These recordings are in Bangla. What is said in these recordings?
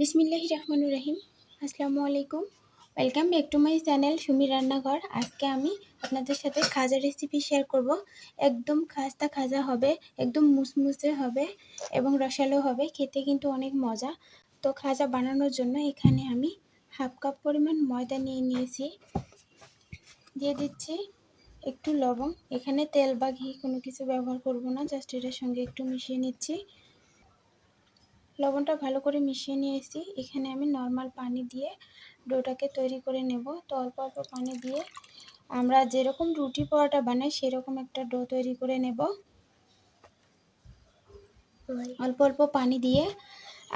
বিসমিল্লাহ রহমানুর রহিম। আসসালামু আলাইকুম। Welcome back to my channel Sumi রান্নাঘর। আজকে আমি আপনাদের সাথে খাজা রেসিপি শেয়ার করব। একদম খাস্তা খাজা হবে, একদম মুসমুসে হবে এবং রসালো হবে, খেতে কিন্তু অনেক মজা। তো খাজা বানানোর জন্য এখানে আমি হাফ কাপ পরিমাণ ময়দা নিয়ে নিয়েছি। দিয়ে দিচ্ছি একটু লবণ। এখানে তেল বা ঘি কোনো কিছু ব্যবহার করব না, জাস্ট এটার সঙ্গে একটু মিশিয়ে নিচ্ছি। লবণটা ভালো করে মিশিয়ে নিয়েছি। এখানে আমি নর্মাল পানি দিয়ে ডোটাকে তৈরি করে নেব। তো অল্প অল্প পানি দিয়ে আমরা যেরকম রুটি পরোটা বানাই, সেরকম একটা ডো তৈরি করে নেব। অল্প অল্প পানি দিয়ে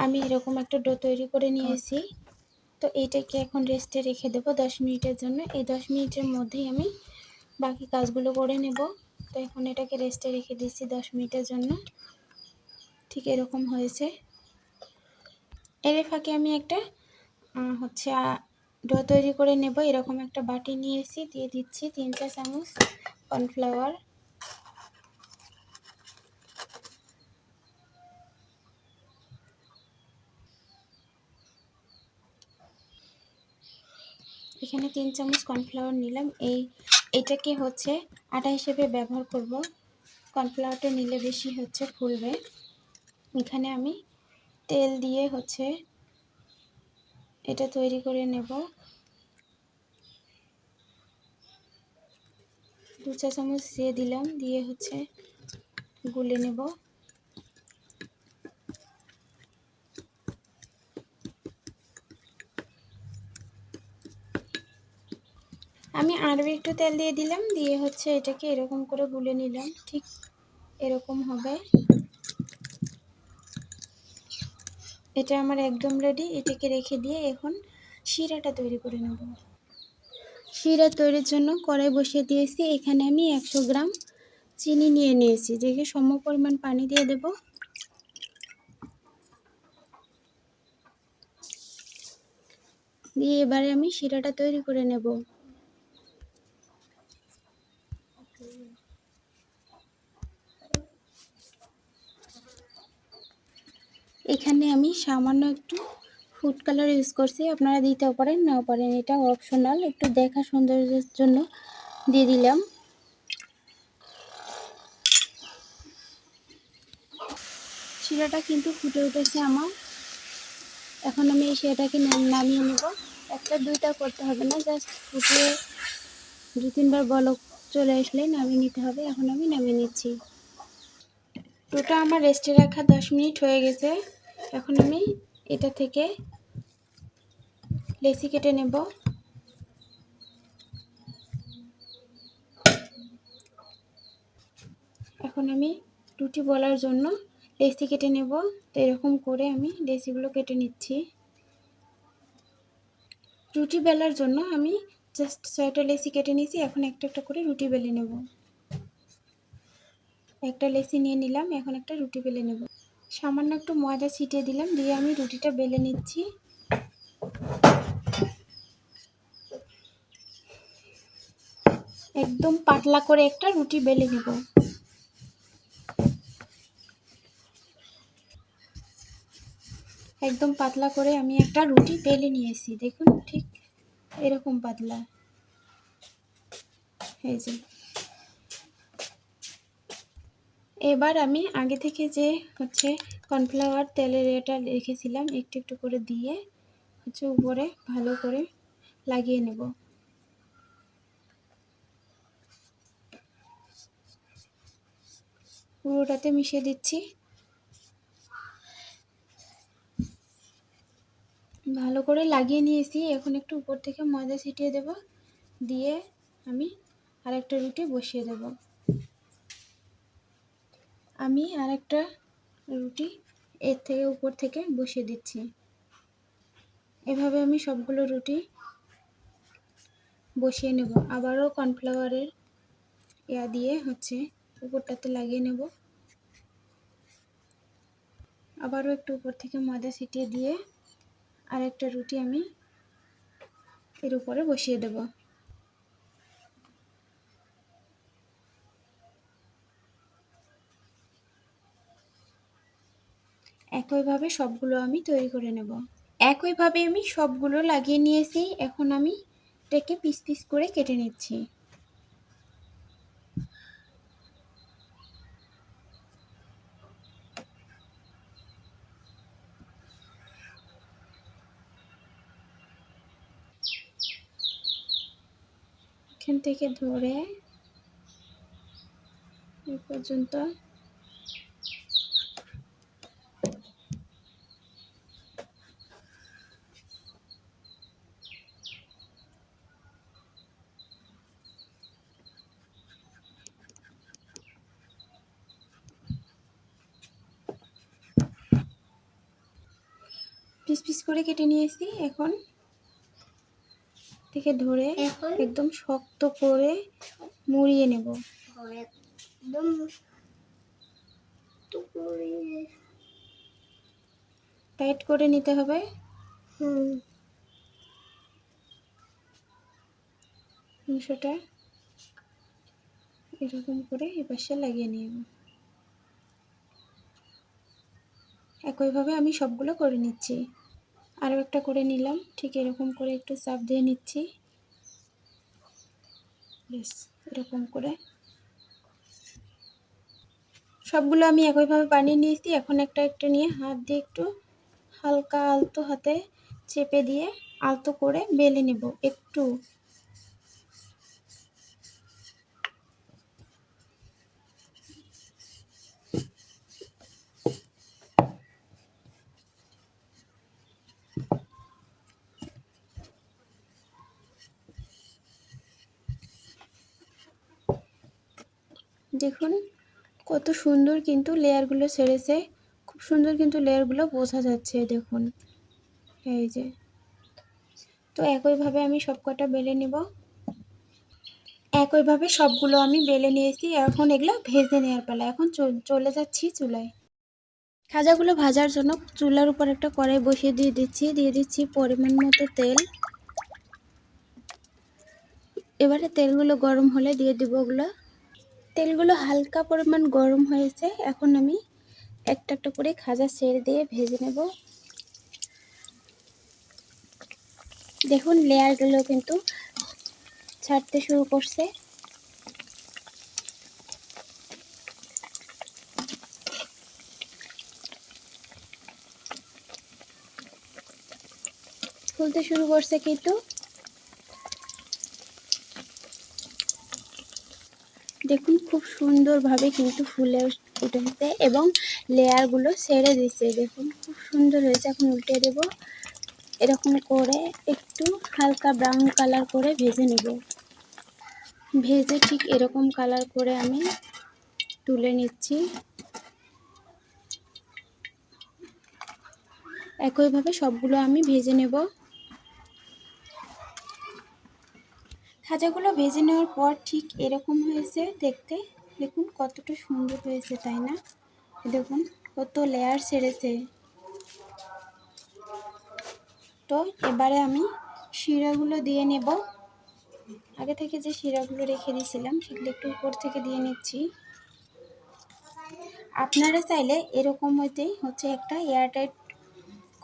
আমি এরকম একটা ডো তৈরি করে নিয়েছি। তো এইটাকে এখন রেস্টে রেখে দেবো দশ মিনিটের জন্য। এই দশ মিনিটের মধ্যেই আমি বাকি কাজগুলো করে নেব। তো এখন এটাকে রেস্টে রেখে দিচ্ছি দশ মিনিটের জন্য। ঠিক এরকম হয়েছে। এর ফাঁকে আমি একটা হচ্ছে ডো তৈরি করে নেব। এরকম একটা বাটি নিয়েছি দিয়ে দিচ্ছি তিন চার চামচ কর্নফ্লাওয়ার। এখানে তিন চামচ কর্নফ্লাওয়ার নিলাম। এই, এটাকে হচ্ছে আটা হিসেবে ব্যবহার করব। কর্নফ্লাওয়ারটা নিলে বেশি হচ্ছে ফুলবে। এখানে আমি তেল দিয়ে হচ্ছে এটা তৈরি করে নেব। দু চা চামচ দিয়ে দিলাম, দিয়ে হচ্ছে গুলে নেব। আমি আরও একটু তেল দিয়ে দিলাম, দিয়ে হচ্ছে এটাকে এরকম করে গুলে নিলাম, ঠিক এরকম হবে। এটা আমার একদম রেডি এটাকে রেখে দিয়ে এখন শিরাটা তৈরি করে নেব। শিরা তৈরির জন্য কড়াই বসিয়ে দিয়েছি। এখানে আমি একশো গ্রাম চিনি নিয়ে নিয়েছি। দেখে সম পরিমাণ পানি দিয়ে দেব। দিয়ে এবারে আমি শিরাটা তৈরি করে নেব। এখানে আমি সামান্য একটু ফুড কালার ইউজ করছি। আপনারা দিতেও পারেন, নাও পারেন। এটা অপশনাল একটু দেখা সৌন্দর্যের জন্য দিয়ে দিলাম। শিরাটা কিন্তু ফুটে উঠেছে আমার। এখন আমি এই শিরাটাকে নামিয়ে নেব। একটা, দুইটা করতে হবে না জাস্ট ফুটিয়ে দু তিনবার বলক চলে আসলে নামিয়ে নিতে হবে। এখন আমি নামিয়ে নিচ্ছি। টোটা আমার রেস্টে রাখা দশ মিনিট হয়ে গেছে। এখন আমি এটা থেকে লেসি কেটে নেব। এখন আমি রুটি বলার জন্য লেসি কেটে নেব। তো এরকম করে আমি লেসিগুলো কেটে নিচ্ছি। রুটি বেলার জন্য আমি জাস্ট ছয়টা লেসি কেটে নিয়েছি। এখন একটা একটা করে রুটি বেলে নেব। একটা লেসি নিয়ে নিলাম, এখন একটা রুটি বেলে নেব। সামান্য একটু ময়দা ছিটিয়ে দিলাম, দিয়ে আমি রুটিটা বেলে নিচ্ছি। একদম পাতলা করে একটা রুটি বেলে নেব। একদম পাতলা করে আমি একটা রুটি বেলে নিয়েছি, দেখুন ঠিক এরকম পাতলা। এই যে। এবার আমি আগে থেকে যে হচ্ছে কর্নফ্লাওয়ার তেলের এটা রেখেছিলাম, একটু একটু করে দিয়ে হচ্ছে উপরে ভালো করে লাগিয়ে নেব। পুরোটাতে মিশিয়ে দিচ্ছি। ভালো করে লাগিয়ে নিয়েছি। এখন একটু উপর থেকে ময়দা ছিটিয়ে দেব। দিয়ে আমি আরেকটা রুটি বসিয়ে দেবো। আমি আরেকটা রুটি এর থেকে উপর থেকে বসিয়ে দিচ্ছি। এভাবে আমি সবগুলো রুটি বসিয়ে নেব। আবারও কর্নফ্লাওয়ারের ইয়া দিয়ে হচ্ছে উপরটাতে লাগিয়ে নেব। আবারও একটু উপর থেকে ময়দা ছিটিয়ে দিয়ে আরেকটা রুটি আমি এর উপরে বসিয়ে দেবো। একইভাবে সবগুলো আমি তৈরি করে নেব। একইভাবে আমি সবগুলো লাগিয়ে নিয়েছি। এখন আমি এটাকে পিস পিস করে কেটে নিচ্ছি। এখান থেকে ধরে এ পর্যন্ত পিস পিস করে কেটে নিয়েছি এখন। থেকে ধরে একদম শক্ত করে মুড়িয়ে নেব। একদম টাইট করে নিতে হবে। হুম। অংশটা এরকম করে এ পাশে লাগিয়ে নিব। একইভাবে আমি সবগুলো করে নিচ্ছি। আরও একটা করে নিলাম। ঠিক এরকম করে একটু চাপ দিয়ে নিচ্ছি। বেশ, এরকম করে। সবগুলো আমি একইভাবে বানিয়ে নিয়েছি। এখন একটা একটা নিয়ে হাত দিয়ে একটু হালকা আলতো হাতে চেপে দিয়ে আলতো করে বেলে নেব। একটু দেখুন, কত সুন্দর কিন্তু লেয়ারগুলো ছেড়েছে। খুব সুন্দর কিন্তু লেয়ারগুলো বোঝা যাচ্ছে, দেখুন। এই যে। তো একইভাবে আমি সব কটা বেলে নেব। একইভাবে সবগুলো আমি বেলে নিয়েছি। এখন এগুলো ভেজে নেওয়ার পালা। এখন চলে যাচ্ছি চুলায়। খাজাগুলো ভাজার জন্য চুলার উপর একটা কড়াই বসিয়ে দিয়ে দিচ্ছি। দিয়ে দিচ্ছি পরিমাণ মতো তেল। এবারে তেলগুলো গরম হলে দিয়ে দিব ওগুলো। তেলগুলো হালকা পরিমাণ গরম হয়েছে। এখন আমি একটা একটা করে খাজা ছেড়ে দিয়ে ভেজে নেব। দেখুন, লেয়ারগুলো কিন্তু ছাড়তে শুরু করছে। ফুলতে শুরু করছে কিন্তু। দেখুন, খুব সুন্দরভাবে কিন্তু ফুলে উঠেছে এবং লেয়ারগুলো ছেড়ে দিচ্ছে দেখুন, খুব সুন্দর হয়েছে। এখন উল্টে দেব। এরকম করে একটু হালকা ব্রাউন কালার করে ভেজে নেব। ভেজে ঠিক এরকম কালার করে আমি তুলে নিচ্ছি। একইভাবে সবগুলো আমি ভেজে নেব। খাজাগুলো ভেজে নেওয়ার পর ঠিক এরকম হয়েছে দেখতে। দেখুন কতটা সুন্দর হয়েছে, তাই না? দেখুন কত লেয়ার ছেড়েছে। তো এবারে আমি শিরাগুলো দিয়ে নেব। আগে থেকে যে শিরাগুলো রেখে দিয়েছিলাম, সেগুলো একটু উপর থেকে দিয়ে নিচ্ছি। আপনারা চাইলে এরকম হইতেই হচ্ছে একটা এয়ারটাইট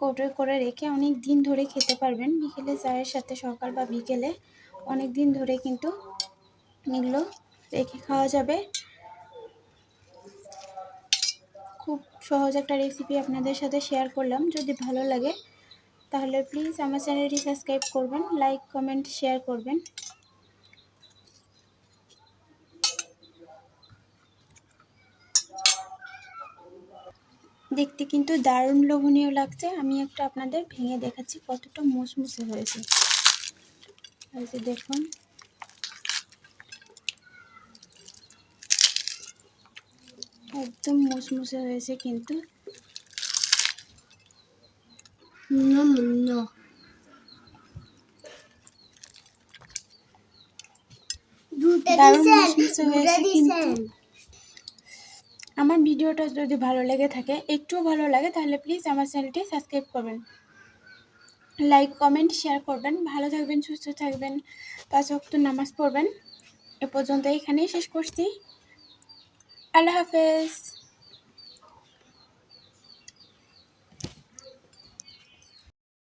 কৌটো করে রেখে অনেক দিন ধরে খেতে পারবেন। বিকেলে চায়ের সাথে সকাল বা বিকেলে অনেক দিন ধরে কিন্তু এগুলো রেখে খাওয়া যাবে। খুব সহজ একটা রেসিপি আপনাদের সাথে শেয়ার করলাম। যদি ভালো লাগে, তাহলে প্লিজ আমার চ্যানেলটি সাবস্ক্রাইব করবেন লাইক কমেন্ট শেয়ার করবেন। দেখতে কিন্তু দারুণ লোভনীয় লাগছে। আমি একটা আপনাদের ভেঙে দেখাচ্ছি কতটা মুসমুসে হয়েছে। এই যে দেখুন। একদম মুসমুসে হয়েছে কিন্তু। আমার ভিডিওটা যদি ভালো লেগে থাকে একটুও ভালো লাগে তাহলে প্লিজ আমার চ্যানেলটি সাবস্ক্রাইব করবেন। লাইক কমেন্ট শেয়ার করবেন। ভালো থাকবেন, সুস্থ থাকবেন। পাঁচ ওয়াক্ত নামাজ পড়বেন। এ পর্যন্ত এখানেই শেষ করছি। আল্লাহ হাফেজ।